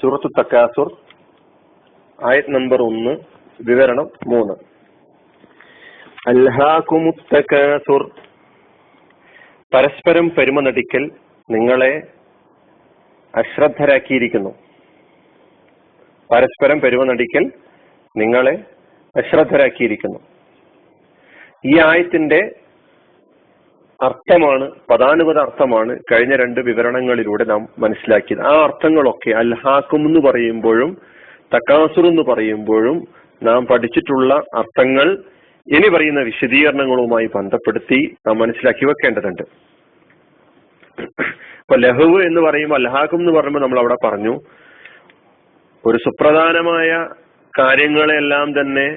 സൂറത്തു തക്കാസുർ ആയത് നമ്പർ ഒന്ന് വിവരണം മൂന്ന്. അൽഹാകുമുത്തക്കാസുർ പരസ്പരം പെരുമ നടിക്കൽ നിങ്ങളെ അശ്രദ്ധരാക്കിയിരിക്കുന്നു. പരസ്പരം പെരുമ നടിക്കൽ നിങ്ങളെ അശ്രദ്ധരാക്കിയിരിക്കുന്നു. ഈ ആയത്തിന്റെ അർത്ഥമാണ് പതാനുപത അർത്ഥമാണ് കഴിഞ്ഞ രണ്ട് വിവരണങ്ങളിലൂടെ നാം മനസ്സിലാക്കിയത്. ആ അർത്ഥങ്ങളൊക്കെ അൽഹാക്കും എന്ന് പറയുമ്പോഴും തക്കാസുർ എന്ന് പറയുമ്പോഴും നാം പഠിച്ചിട്ടുള്ള അർത്ഥങ്ങൾ ഇനി പറയുന്ന വിശദീകരണങ്ങളുമായി ബന്ധപ്പെടുത്തി നാം മനസ്സിലാക്കി വെക്കേണ്ടതുണ്ട്. ഇപ്പൊ ലഹുവ് എന്ന് പറയുമ്പോൾ അൽഹാക്കും എന്ന് പറയുമ്പോൾ നമ്മൾ അവിടെ പറഞ്ഞു ഒരു സുപ്രധാനമായ കാര്യങ്ങളെല്ലാം തന്നെ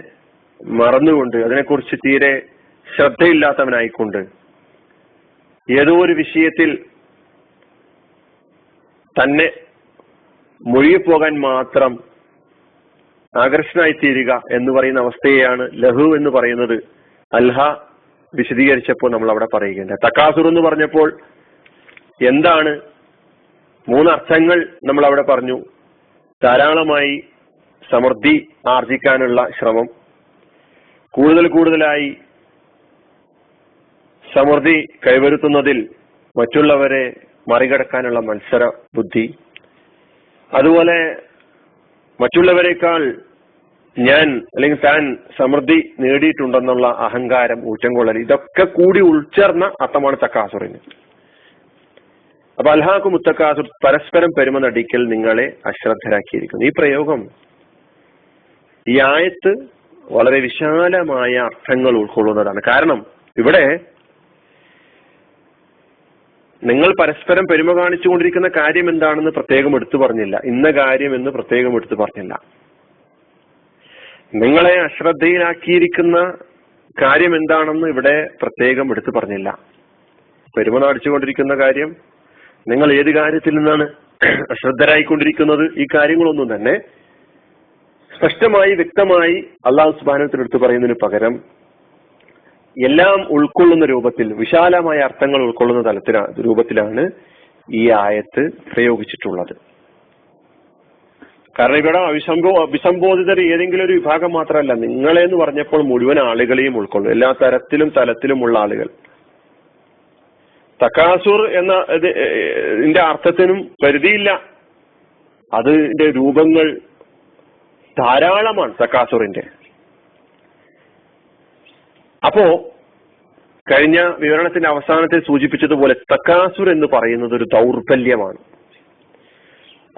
മറന്നുകൊണ്ട് അതിനെക്കുറിച്ച് തീരെ ശ്രദ്ധയില്ലാത്തവനായിക്കൊണ്ട് ഏതോ ഒരു വിഷയത്തിൽ തന്നെ മുഴുകിപ്പോകാൻ മാത്രം ആകർഷണമായി തീരുക എന്ന് പറയുന്ന അവസ്ഥയാണ് ലഹു എന്ന് പറയുന്നത്. അൽഹ വിശദീകരിച്ചപ്പോൾ നമ്മൾ അവിടെ പറയുകയുണ്ട് തക്കാസുർ എന്ന് പറഞ്ഞപ്പോൾ എന്താണ്? മൂന്ന് അർത്ഥങ്ങൾ നമ്മൾ അവിടെ പറഞ്ഞു. ധാരാളമായി സമൃദ്ധി ആർജിക്കാനുള്ള ശ്രമം. കൂടുതൽ കൂടുതലായി സമൃദ്ധി കൈവരുത്തുന്നതിൽ മറ്റുള്ളവരെ മറികടക്കാനുള്ള മത്സര ബുദ്ധി. അതുപോലെ മറ്റുള്ളവരെക്കാൾ ഞാൻ അല്ലെങ്കിൽ താൻ സമൃദ്ധി നേടിയിട്ടുണ്ടെന്നുള്ള അഹങ്കാരം ഊറ്റംകൊള്ളൽ ഇതൊക്കെ കൂടി ഉൾച്ചേർന്ന അർത്ഥമാണ് തക്കാസുറിന്. അപ്പൊ അൽഹാഖു മുത്തക്കാസുർ പരസ്പരം പെരുമ നടിക്കൽ നിങ്ങളെ അശ്രദ്ധരാക്കിയിരിക്കുന്നു. ഈ പ്രയോഗം ഈ ആയത്ത് വളരെ വിശാലമായ അർത്ഥങ്ങൾ ഉൾക്കൊള്ളുന്നതാണ്. കാരണം ഇവിടെ നിങ്ങൾ പരസ്പരം പെരുമ കാണിച്ചുകൊണ്ടിരിക്കുന്ന കാര്യം എന്താണെന്ന് പ്രത്യേകം എടുത്തു പറഞ്ഞില്ല. ഇന്ന കാര്യം എന്ന് പ്രത്യേകം എടുത്തു പറഞ്ഞില്ല. നിങ്ങളെ അശ്രദ്ധയിലാക്കിയിരിക്കുന്ന കാര്യം എന്താണെന്ന് ഇവിടെ പ്രത്യേകം എടുത്തു പറഞ്ഞില്ല. പെരുമ നടിച്ചുകൊണ്ടിരിക്കുന്ന കാര്യം നിങ്ങൾ ഏത് കാര്യത്തിൽ നിന്നാണ് അശ്രദ്ധരായിക്കൊണ്ടിരിക്കുന്നത്? ഈ കാര്യങ്ങളൊന്നും തന്നെ സ്പഷ്ടമായി വ്യക്തമായി അള്ളാഹു സുബാനത്തിനെടുത്ത് പറയുന്നതിന് പകരം എല്ലാം ഉൾക്കൊള്ളുന്ന രൂപത്തിൽ വിശാലമായ അർത്ഥങ്ങൾ ഉൾക്കൊള്ളുന്ന തലത്തിലാ രൂപത്തിലാണ് ഈ ആയത്ത് പ്രയോഗിച്ചിട്ടുള്ളത്. കാരണം ഇവിടെ അഭിസംബോ അഭിസംബോധിതർ ഏതെങ്കിലും ഒരു വിഭാഗം മാത്രമല്ല നിങ്ങളെ എന്ന് പറഞ്ഞപ്പോൾ മുഴുവൻ ആളുകളെയും ഉൾക്കൊള്ളും. എല്ലാ തരത്തിലും തലത്തിലുമുള്ള ആളുകൾ. തക്കാസുർ എന്ന ഇതിന്റെ അർത്ഥത്തിനും പരിധിയില്ല. അതിന്റെ രൂപങ്ങൾ ധാരാളമാണ് തക്കാസുറിന്റെ അപ്പോ കഴിഞ്ഞ വിവരണത്തിന്റെ അവസാനത്തിൽ സൂചിപ്പിച്ചതുപോലെ തക്കാസുർ എന്ന് പറയുന്നത് ഒരു ദൗർബല്യമാണ്.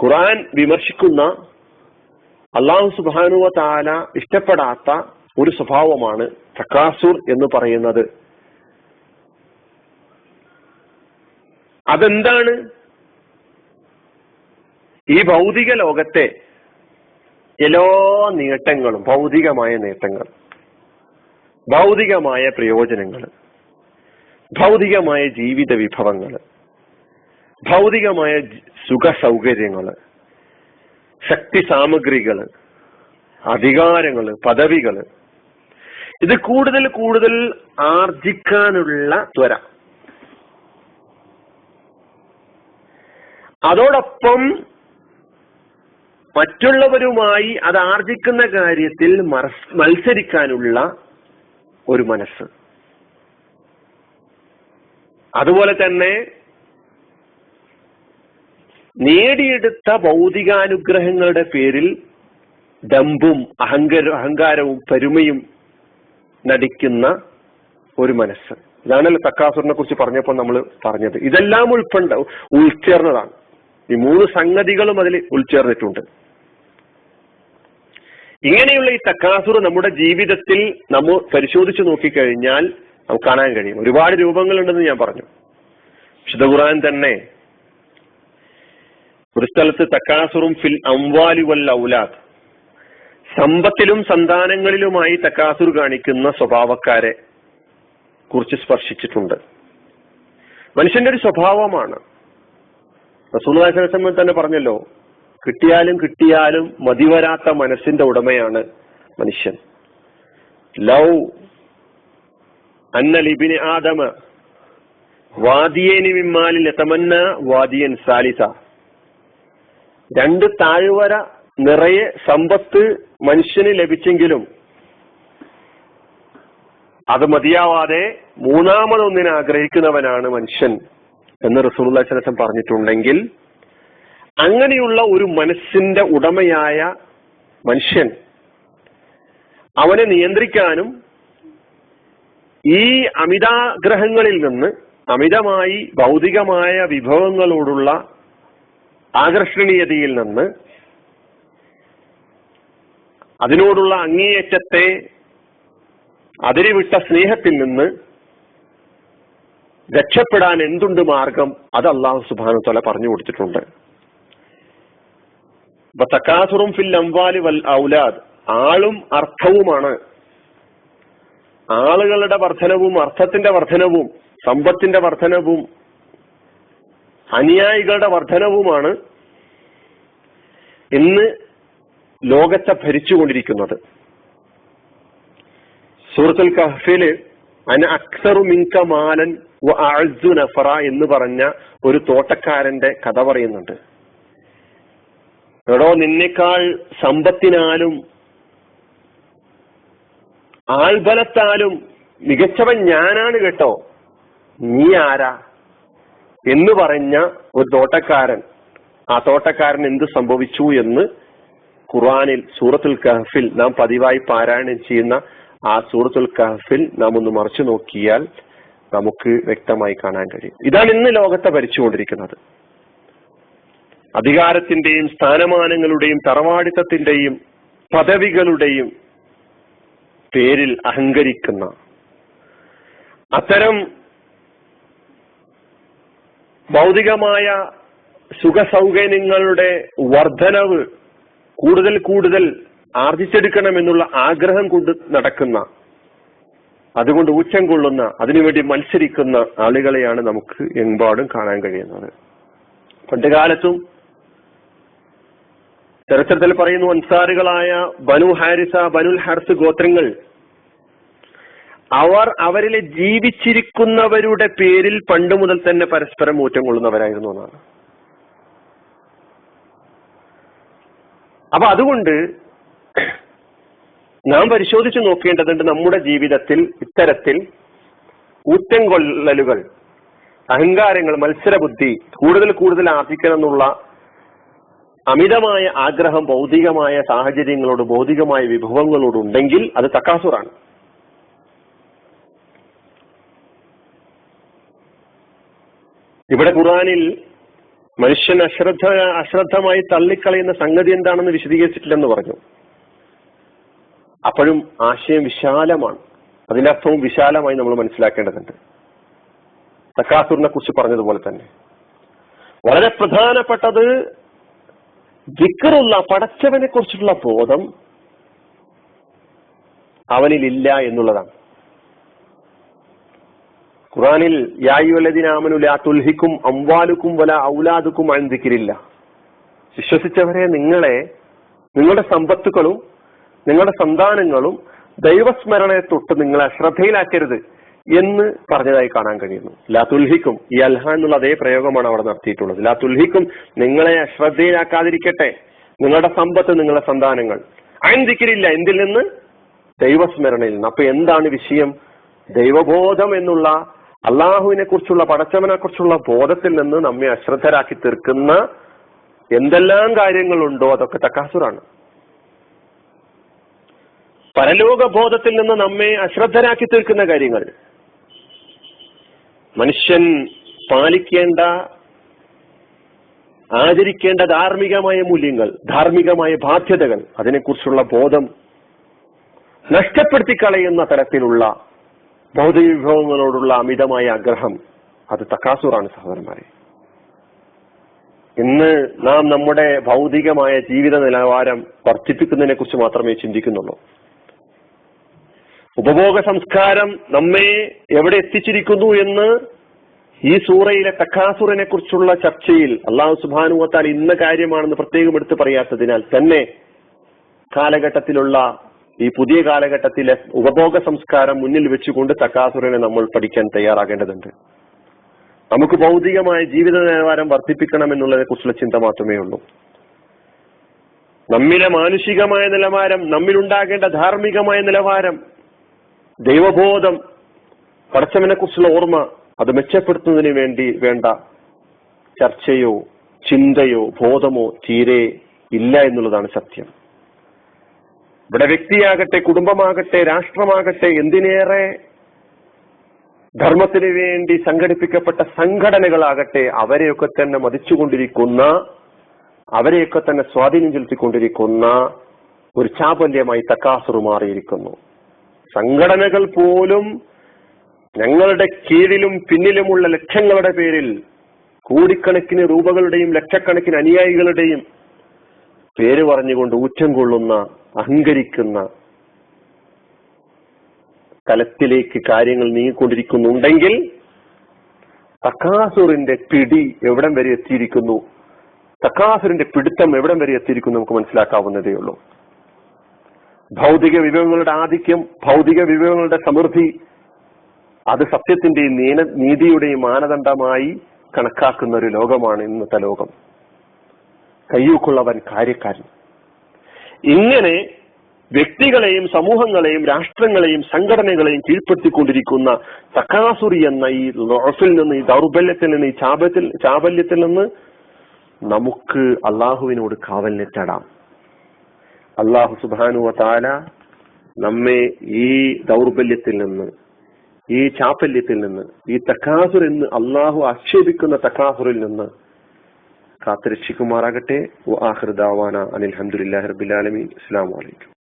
ഖുറാൻ വിമർശിക്കുന്ന അള്ളാഹു സുബാനുവ താല ഇഷ്ടപ്പെടാത്ത ഒരു സ്വഭാവമാണ് തക്കാസുർ എന്ന് പറയുന്നത്. അതെന്താണ്? ഈ ഭൗതിക ലോകത്തെ എല്ലാ നേട്ടങ്ങളും ഭൗതികമായ നേട്ടങ്ങൾ ഭൗതികമായ പ്രയോജനങ്ങൾ ഭൗതികമായ ജീവിത വിഭവങ്ങൾ ഭൗതികമായ സുഖ സൗകര്യങ്ങൾ ശക്തി സാമഗ്രികൾ അധികാരങ്ങൾ പദവികൾ. ഇത് കൂടുതൽ കൂടുതൽ ആർജിക്കാനുള്ള ത്വര. അതോടൊപ്പം മറ്റുള്ളവരുമായി അത് ആർജിക്കുന്ന കാര്യത്തിൽ മത്സരിക്കാനുള്ള ഒരു മനസ്സ്. അതുപോലെ തന്നെ നേടിയെടുത്ത ഭൗതികാനുഗ്രഹങ്ങളുടെ പേരിൽ ദമ്പും അഹങ്കാര അഹങ്കാരവും പെരുമയും നടിക്കുന്ന ഒരു മനസ്സ്. ഇതാണല്ലോ തക്കാസുറിനെ കുറിച്ച് പറഞ്ഞപ്പോൾ നമ്മൾ പറഞ്ഞത്. ഇതെല്ലാം ഉൾപ്പെണ്ട ഉൾച്ചേർന്നതാണ്. ഈ മൂന്ന് സംഗതികളും അതിൽ ഉൾച്ചേർന്നിട്ടുണ്ട്. ഇങ്ങനെയുള്ള ഈ തക്കാസുർ നമ്മുടെ ജീവിതത്തിൽ നമ്മൾ പരിശോധിച്ചു നോക്കിക്കഴിഞ്ഞാൽ നമുക്ക് കാണാൻ കഴിയും. ഒരുപാട് രൂപങ്ങളുണ്ടെന്ന് ഞാൻ പറഞ്ഞു. വിശുദ്ധ ഖുർആൻ തന്നെ ഒരു സ്ഥലത്ത് തക്കാസുറും ഫിൽ അംവാലി വൽ ഔലാദ് സമ്പത്തിലും സന്താനങ്ങളിലുമായി തക്കാസുർ കാണിക്കുന്ന സ്വഭാവക്കാരെ കുറിച്ച് സ്പർശിച്ചിട്ടുണ്ട്. മനുഷ്യന്റെ ഒരു സ്വഭാവമാണ്. റസൂൽ തന്നെ പറഞ്ഞല്ലോ കിട്ടിയാലും കിട്ടിയാലും മതിവരാത്ത മനസ്സിന്റെ ഉടമയാണ് മനുഷ്യൻ. ലൗ അന്ന ലിബിന് ആദമ വാദിയേനി വിമ്മാലിൽ എത്തമന്ന വാദിയൻ സാലിസ. രണ്ട് താഴ്വര നിറയെ സമ്പത്ത് മനുഷ്യന് ലഭിച്ചെങ്കിലും അത് മതിയാവാതെ മൂന്നാമതൊന്നിനെ ആഗ്രഹിക്കുന്നവനാണ് മനുഷ്യൻ എന്ന് റസൂൽ പറഞ്ഞിട്ടുണ്ടെങ്കിൽ അങ്ങനെയുള്ള ഒരു മനസ്സിന്റെ ഉടമയായ മനുഷ്യൻ അവനെ നിയന്ത്രിക്കാനും ഈ അമിതാഗ്രഹങ്ങളിൽ നിന്ന് അമിതമായി ഭൗതികമായ വിഭവങ്ങളോടുള്ള ആകർഷണീയതയിൽ നിന്ന് അതിനോടുള്ള അങ്ങേയറ്റത്തെ അതിരിവിട്ട സ്നേഹത്തിൽ നിന്ന് രക്ഷപ്പെടാൻ എന്തുണ്ട് മാർഗം? അത് അള്ളാഹു സുബാനു തല പറഞ്ഞു കൊടുത്തിട്ടുണ്ട്. തക്കാസുറും ഫിൽ അംവാലി വൽ ഔലാദ്. ആളും അർത്ഥവുമാണ്. ആളുകളുടെ വർധനവും അർത്ഥത്തിന്റെ വർധനവും സമ്പത്തിന്റെ വർധനവും അനുയായികളുടെ വർധനവുമാണ് ഇന്ന് ലോകത്തെ ഭരിച്ചുകൊണ്ടിരിക്കുന്നത്. സൂറത്തുൽ കഹ്ഫിൽ അന അക്സറു മിങ്ക മാലൻ നഫറ എന്ന് പറഞ്ഞ ഒരു തോട്ടക്കാരന്റെ കഥ പറയുന്നുണ്ട്. എടോ നിന്നേക്കാൾ സമ്പത്തിനാലും ആൾബലത്താലും മികച്ചവൻ ഞാനാണ് കേട്ടോ. നീ ആരാ എന്ന് പറഞ്ഞ ഒരു തോട്ടക്കാരൻ. ആ തോട്ടക്കാരൻ എന്ത് സംഭവിച്ചു എന്ന് ഖുർആാനിൽ സൂറത്തുൽ കഹഫിൽ നാം പതിവായി പാരായണം ചെയ്യുന്ന ആ സൂറത്തുൽ കഹഫിൽ നാം ഒന്ന് മറിച്ചു നോക്കിയാൽ നമുക്ക് വ്യക്തമായി കാണാൻ കഴിയും. ഇതാണ് ഇന്ന് ലോകത്തെ ഭരിച്ചുകൊണ്ടിരിക്കുന്നത്. അധികാരത്തിന്റെയും സ്ഥാനമാനങ്ങളുടെയും തറവാടിത്തത്തിന്റെയും പദവികളുടെയും പേരിൽ അഹങ്കരിക്കുന്ന അത്തരം ഭൗതികമായ സുഖസൗകര്യങ്ങളുടെ വർധനവ് കൂടുതൽ കൂടുതൽ ആർജിച്ചെടുക്കണമെന്നുള്ള ആഗ്രഹം കൊണ്ട് നടക്കുന്ന അതുകൊണ്ട് ഊച്ചം കൊള്ളുന്ന അതിനുവേണ്ടി മത്സരിക്കുന്ന ആളുകളെയാണ് നമുക്ക് എമ്പാടും കാണാൻ കഴിയുന്നത്. പണ്ടുകാലത്തും ചരിത്രത്തിൽ പറയുന്നു അൻസാറുകളായ ബനു ഹാരിസ ബനുൽ ഹാർസ് ഗോത്രങ്ങൾ. അവർ അവരിൽ ജീവിച്ചിരിക്കുന്നവരുടെ പേരിൽ പണ്ട് മുതൽ തന്നെ പരസ്പരം ഊറ്റം കൊള്ളുന്നവരായിരുന്നു എന്നാണ്. അപ്പൊ അതുകൊണ്ട് നാം പരിശോധിച്ചു നോക്കേണ്ടതുണ്ട് നമ്മുടെ ജീവിതത്തിൽ ഇത്തരത്തിൽ ഊറ്റം കൊള്ളലുകൾ അഹങ്കാരങ്ങൾ മത്സരബുദ്ധി കൂടുതൽ കൂടുതൽ ആർജിക്കണം എന്നുള്ള അമിതമായ ആഗ്രഹം ഭൗതികമായ സാഹചര്യങ്ങളോട് ഭൗതികമായ വിഭവങ്ങളോട് ഉണ്ടെങ്കിൽ അത് തക്കാസുറാണ്. ഇവിടെ ഖുറാനിൽ മനുഷ്യൻ അശ്രദ്ധ അശ്രദ്ധമായി തള്ളിക്കളയുന്ന സംഗതി എന്താണെന്ന് വിശദീകരിച്ചിട്ടില്ലെന്ന് പറഞ്ഞു. അപ്പോഴും ആശയം വിശാലമാണ്. അതിന്റെ അർത്ഥവും വിശാലമായി നമ്മൾ മനസ്സിലാക്കേണ്ടതുണ്ട്. തക്കാസുറിനെ കുറിച്ച് പറഞ്ഞതുപോലെ തന്നെ. വളരെ പ്രധാനപ്പെട്ടത് വിക്കറുള്ള പടച്ചവനെ കുറിച്ചുള്ള ബോധം അവനിലില്ല എന്നുള്ളതാണ്. ഖുറാനിൽ യായുവലദിനാമനു ലാ തുൽഹിക്കും അംവാലുക്കും വല ഔലാദുക്കും അഴുതിക്കില്ല വിശ്വസിച്ചവരെ നിങ്ങളെ നിങ്ങളുടെ സമ്പത്തുക്കളും നിങ്ങളുടെ സന്താനങ്ങളും ദൈവസ്മരണയെ തൊട്ട് നിങ്ങളെ ശ്രദ്ധയിലാക്കരുത് എന്ന് പറഞ്ഞതായി കാണാൻ കഴിയുന്നു. ലാ തുൽഹിക്കും ഈ അൽഹ എന്നുള്ള അതേ പ്രയോഗമാണ് അവിടെ നടത്തിയിട്ടുള്ളത്. ലാ തുൽഹിക്കും നിങ്ങളെ അശ്രദ്ധയിലാക്കാതിരിക്കട്ടെ. നിങ്ങളുടെ സമ്പത്ത് നിങ്ങളുടെ സന്താനങ്ങൾ. അയന്തിക്കില്ല എന്തിൽ നിന്ന്? ദൈവസ്മരണയിൽ നിന്ന്. അപ്പൊ എന്താണ് വിഷയം? ദൈവബോധം എന്നുള്ള അള്ളാഹുവിനെ കുറിച്ചുള്ള പടച്ചവനെ കുറിച്ചുള്ള ബോധത്തിൽ നിന്ന് നമ്മെ അശ്രദ്ധരാക്കി തീർക്കുന്ന എന്തെല്ലാം കാര്യങ്ങളുണ്ടോ അതൊക്കെ തക്കാസുറാണ്. പരലോക ബോധത്തിൽ നിന്ന് നമ്മെ അശ്രദ്ധരാക്കി തീർക്കുന്ന കാര്യങ്ങൾ. മനുഷ്യൻ പാലിക്കേണ്ട ആചരിക്കേണ്ട ധാർമ്മികമായ മൂല്യങ്ങൾ ധാർമ്മികമായ ബാധ്യതകൾ അതിനെക്കുറിച്ചുള്ള ബോധം നഷ്ടപ്പെടുത്തി കളയുന്ന തരത്തിലുള്ള ഭൗതിക വിഭവങ്ങളോടുള്ള അമിതമായ ആഗ്രഹം അത് തക്കാസൂറാണ് സഹോദരന്മാരെ. ഇന്ന് നാം നമ്മുടെ ഭൗതികമായ ജീവിത നിലവാരം വർദ്ധിപ്പിക്കുന്നതിനെ കുറിച്ച് മാത്രമേ ചിന്തിക്കുന്നുള്ളൂ. ഉപഭോഗ സംസ്കാരം നമ്മെ എവിടെ എത്തിച്ചിരിക്കുന്നു എന്ന് ഈ സൂറയിലെ തക്കാസുറിനെ കുറിച്ചുള്ള ചർച്ചയിൽ അള്ളാഹു സുബാനുവത്താൽ ഇന്ന കാര്യമാണെന്ന് പ്രത്യേകം എടുത്തു പറയാത്തതിനാൽ തന്നെ കാലഘട്ടത്തിലുള്ള ഈ പുതിയ കാലഘട്ടത്തിലെ ഉപഭോഗ സംസ്കാരം മുന്നിൽ വെച്ചുകൊണ്ട് തക്കാസുറിനെ നമ്മൾ പഠിക്കാൻ തയ്യാറാകേണ്ടതുണ്ട്. നമുക്ക് ഭൗതികമായ ജീവിത നിലവാരം വർദ്ധിപ്പിക്കണം എന്നുള്ളതിനെ കുറിച്ചുള്ള ചിന്ത മാത്രമേ ഉള്ളൂ. നമ്മിലെ മാനുഷികമായ നിലവാരം നമ്മിലുണ്ടാകേണ്ട ധാർമ്മികമായ നിലവാരം ദൈവബോധം പടച്ചവനെ കുറിച്ചുള്ള ഓർമ്മ അത് മെച്ചപ്പെടുത്തുന്നതിന് വേണ്ടി വേണ്ട ചർച്ചയോ ചിന്തയോ ബോധമോ തീരെ ഇല്ല എന്നുള്ളതാണ് സത്യം. ഇവിടെ വ്യക്തിയാകട്ടെ കുടുംബമാകട്ടെ രാഷ്ട്രമാകട്ടെ എന്തിനേറെ ധർമ്മത്തിന് വേണ്ടി സംഘടിപ്പിക്കപ്പെട്ട സംഘടനകളാകട്ടെ അവരെയൊക്കെ തന്നെ മതിച്ചുകൊണ്ടിരിക്കുന്ന അവരെയൊക്കെ തന്നെ സ്വാധീനം ചെലുത്തിക്കൊണ്ടിരിക്കുന്ന ഒരു ചാപല്യമായി തക്കാസുറു മാറിയിരിക്കുന്നു. സംഘടനകൾ പോലും ഞങ്ങളുടെ കീഴിലും പിന്നിലുമുള്ള ലക്ഷങ്ങളുടെ പേരിൽ കോടിക്കണക്കിന് രൂപകളുടെയും ലക്ഷക്കണക്കിന് അനുയായികളുടെയും പേര് പറഞ്ഞുകൊണ്ട് ഊറ്റം കൊള്ളുന്ന അഹങ്കരിക്കുന്ന തലത്തിലേക്ക് കാര്യങ്ങൾ നീങ്ങിക്കൊണ്ടിരിക്കുന്നുണ്ടെങ്കിൽ തക്കാസുറിന്റെ പിടി എവിടം വരെ എത്തിയിരിക്കുന്നു? തക്കാസുറിന്റെ പിടുത്തം എവിടം വരെ എത്തിയിരിക്കുന്നു നമുക്ക് മനസ്സിലാക്കാവുന്നതേ ഉള്ളൂ ഭൗതിക വിഭവങ്ങളുടെ ആധിക്യം ഭൗതിക വിഭവങ്ങളുടെ സമൃദ്ധി അത് സത്യത്തിന്റെയും നീന നീതിയുടെയും മാനദണ്ഡമായി കണക്കാക്കുന്ന ഒരു ലോകമാണ് ഇന്നത്തെ ലോകം. കയ്യൂക്കുള്ളവൻ കാര്യക്കാരൻ. ഇങ്ങനെ വ്യക്തികളെയും സമൂഹങ്ങളെയും രാഷ്ട്രങ്ങളെയും സംഘടനകളെയും കീഴ്പ്പെടുത്തിക്കൊണ്ടിരിക്കുന്ന തക്കാസുറി എന്ന ഈ ലോഫിൽ നിന്ന് ഈ ദൗർബല്യത്തിൽ നിന്ന് ഈ ചാപത്തിൽ ചാബല്യത്തിൽ നിന്ന് നമുക്ക് അള്ളാഹുവിനോട് കാവലിനെ തേടാം അള്ളാഹു സുബാനു താല നമ്മെ ഈ ദൗർബല്യത്തിൽ നിന്ന് ഈ ചാപ്പല്യത്തിൽ നിന്ന് ഈ തക്കാസുർ എന്ന് അള്ളാഹു ആക്ഷേപിക്കുന്ന തക്കാസുറിൽ നിന്ന് കാത്തുരക്ഷിക്കുമാറാകട്ടെ. അനിൽ അനിൽഹമുല്ലാ റബ്ബിൽ ആലമീൻ. അസ്സലാമു അലൈക്കും.